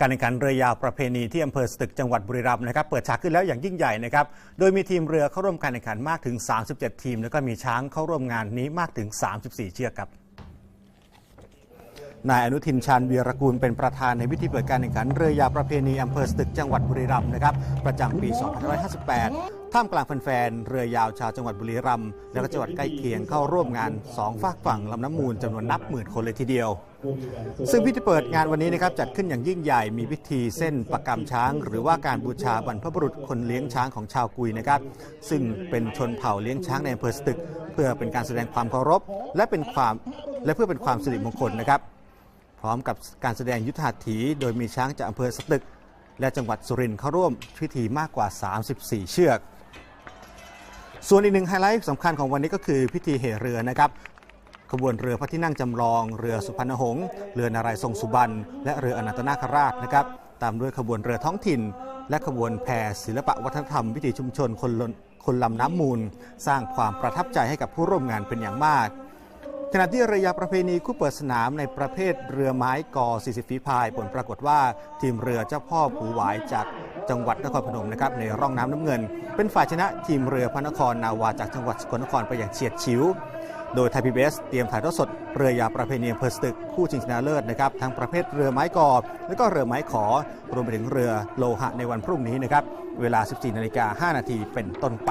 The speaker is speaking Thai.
การแข่งขันเรือยาวประเพณีที่อำเภอสตึกจังหวัดบุรีรัมย์นะครับเปิดฉากขึ้นแล้วอย่างยิ่งใหญ่นะครับโดยมีทีมเรือเข้าร่วมการแข่งขันมากถึง 37 ทีม แล้วก็มีช้างเข้าร่วมงานนี้มากถึง 34 เชือกครับนายอนุทินชาญวีรกูลเป็นประธานในพิธีเปิดการแข่งขันเรือยาวประเพณีอำเภอสตึกจังหวัดบุรีรัมย์นะครับประจำปี 2558 ท่ามกลางแฟนๆ เรือยาวชาวจังหวัดบุรีรัมย์และก็จังหวัดใกล้เคียงเข้าร่วมงานสองฝากฝั่งลำน้ำมูลจำนวนนับหมื่นคนเลยทีเดียว ซึ่งพิธีเปิดงานวันนี้นะครับจัดขึ้นอย่างยิ่งใหญ่มีพิธีเส้นประกำช้าง หรือว่าการบูชาบรรพบุรุษคนเลี้ยงช้างของชาวกุยนะครับ ซึ่งเป็นชนเผ่าเลี้ยงช้างในอำเภอสตึก เพื่อเป็นการแสดงความเคารพ และเป็นความและเพื่อเป็นความสิริมงคลนะครับ พร้อมกับการแสดงยุทธหัตถี โดยมีช้างจากอำเภอสตึก และจังหวัดสุรินทร์เข้าร่วมพิธีมากกว่า 34 เชือก ส่วนอีกหนึ่งไฮไลท์สำคัญของวันนี้ก็คือพิธีเหเรือนะครับขบวนเรือพระที่นั่งจำลอง เรือสุพรรณหงษ์เรือนารายทรงสุบรรณและเรืออนันตนาคราชนะครับตามด้วยขบวนเรือท้องถิ่น และขบวนแพศิลปะวัฒนธรรมวิถีชุมชนคนคนลำน้ำมูล สร้างความประทับใจให้กับผู้ร่วมงานเป็นอย่างมาก ขณะที่เรือยาวประเพณีคู่เปิดสนามในประเภทเรือไม้กอ 40 ฝีพาย ผลปรากฏว่าทีมเรือเจ้าพ่อผูหวายจากจังหวัดนครพนมนะครับในร่องน้ำน้ำเงิน เป็นฝ่ายชนะทีมเรือพระนครนาวาจากจังหวัดสกลนครไปอย่างเฉียดฉิว โดยไทยพีบีเอสเตรียมถ่ายทอดสดเรือยาวประเพณีอำเภอสตึกคู่ชิงชนะเลิศนะครับทั้งประเภทเรือไม้กอและก็เรือไม้ขอ รวมไปถึงเรือโลหะในวันพรุ่งนี้นะครับเวลา 14นาฬิกา5นาทีเป็นต้นไป